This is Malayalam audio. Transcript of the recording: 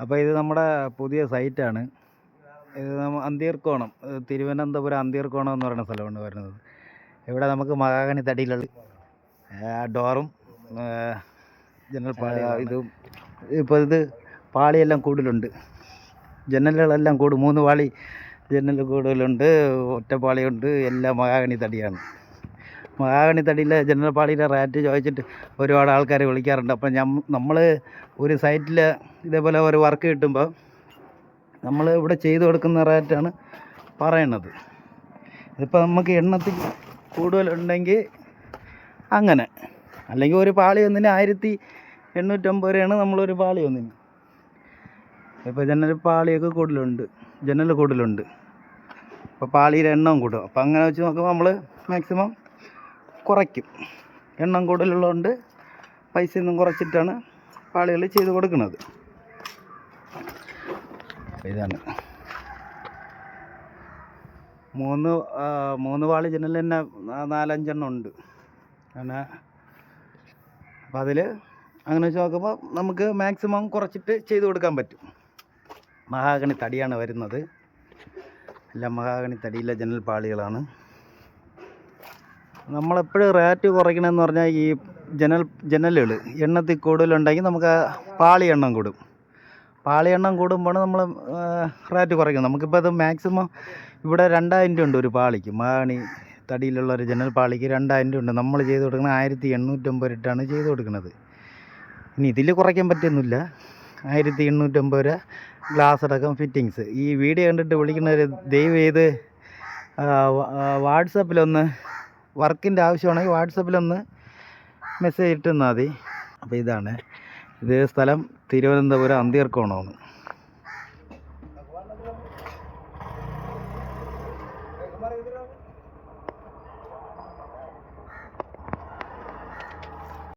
അപ്പോൾ ഇത് നമ്മുടെ പുതിയ സൈറ്റാണ്. ഇത് നമ്മ അന്തീർക്കോണം തിരുവനന്തപുരം അന്തീർക്കോണം എന്ന് പറയുന്ന സ്ഥലമാണ് വരുന്നത്. ഇവിടെ നമുക്ക് മഹാഗണി തടിയിലുള്ള ഡോറും ജനൽ പാളി ഇതും. ഇപ്പോൾ ഇത് പാളിയെല്ലാം കൂടുതലുണ്ട്. ജനലുകളെല്ലാം കൂടും. മൂന്ന് പാളി ജനൽ കൂടുതലുണ്ട് ഒറ്റപ്പാളിയുണ്ട് എല്ലാം മഹാഗണി തടിയാണ്. മഹാഗണി തടിയിലെ ജനറൽ പാളിയുടെ റാറ്റ് ചോദിച്ചിട്ട് ഒരുപാട് ആൾക്കാരെ വിളിക്കാറുണ്ട്. അപ്പം ഞാൻ നമ്മൾ ഒരു സൈറ്റിൽ ഇതേപോലെ ഒരു വർക്ക് കിട്ടുമ്പോൾ നമ്മൾ ഇവിടെ ചെയ്തു കൊടുക്കുന്ന റേറ്റാണ് പറയണത്. ഇതിപ്പോൾ നമുക്ക് എണ്ണത്തിൽ കൂടുതലുണ്ടെങ്കിൽ അങ്ങനെ. അല്ലെങ്കിൽ ഒരു പാളി ഒന്നിന് ആയിരത്തി എണ്ണൂറ്റമ്പത് രൂപയാണ് നമ്മളൊരു പാളി ഒന്നിന്. ഇപ്പോൾ ജനൽ പാളിയൊക്കെ കൂടുതലുണ്ട്. ജനൽ കൂടുതലുണ്ട്. അപ്പോൾ പാളിയുടെ എണ്ണവും കൂടും. അപ്പോൾ അങ്ങനെ വെച്ച് നോക്കുമ്പോൾ നമ്മൾ മാക്സിമം കുറയ്ക്കും. എണ്ണം കൂടുതലുള്ളതുകൊണ്ട് പൈസ ഒന്നും കുറച്ചിട്ടാണ് പാളികൾ ചെയ്ത് കൊടുക്കുന്നത്. ഇതാണ്. മൂന്ന് മൂന്ന് വാളി ജനൽ തന്നെ നാലഞ്ചെണ്ണം ഉണ്ട്. അങ്ങനെ. അപ്പം അതിൽ അങ്ങനെ വെച്ച് നോക്കുമ്പോൾ നമുക്ക് മാക്സിമം കുറച്ചിട്ട് ചെയ്ത് കൊടുക്കാൻ പറ്റും. മഹാഗണി തടിയാണ് വരുന്നത്. എല്ലാം മഹാഗണി തടിയിലെ ജനൽ പാളികളാണ്. നമ്മളെപ്പോഴും റേറ്റ് കുറയ്ക്കണമെന്ന് പറഞ്ഞാൽ ഈ ജനൽ ജനലുകൾ എണ്ണത്തിൽ കൂടുതലുണ്ടെങ്കിൽ നമുക്ക് പാളി എണ്ണം കൂടും. പാളി എണ്ണം കൂടുമ്പോൾ നമ്മൾ റേറ്റ് കുറയ്ക്കും നമുക്കിപ്പോൾ അത് മാക്സിമം ഇവിടെ രണ്ടായിരം രൂപ ഉണ്ട് ഒരു പാളിക്ക്. മാണി തടിയിലുള്ള ഒരു ജനൽ പാളിക്ക് രണ്ടായിരം രൂപ ഉണ്ട്. നമ്മൾ ചെയ്ത് കൊടുക്കുന്നത് ആയിരത്തി എണ്ണൂറ്റമ്പത് രൂപയാണ് ചെയ്ത് കൊടുക്കുന്നത് ഇനി ഇതിൽ കുറയ്ക്കാൻ പറ്റുന്നില്ല. ആയിരത്തി എണ്ണൂറ്റമ്പത് രൂപ ഗ്ലാസ് അടക്കം ഫിറ്റിങ്സ് ഈ വീഡിയോ കണ്ടിട്ട് വിളിക്കുന്നവർ ദയവ് ചെയ്ത് വാട്സപ്പിലൊന്ന് വർക്കിന്റെ ആവശ്യമാണെങ്കിൽ വാട്സപ്പിലൊന്ന് മെസ്സേജ് ഇട്ട് തന്നാൽ മതി. അപ്പോൾ ഇതാണ്. ഇത് സ്ഥലം തിരുവനന്തപുരം അന്തിയർക്കോണമാണ്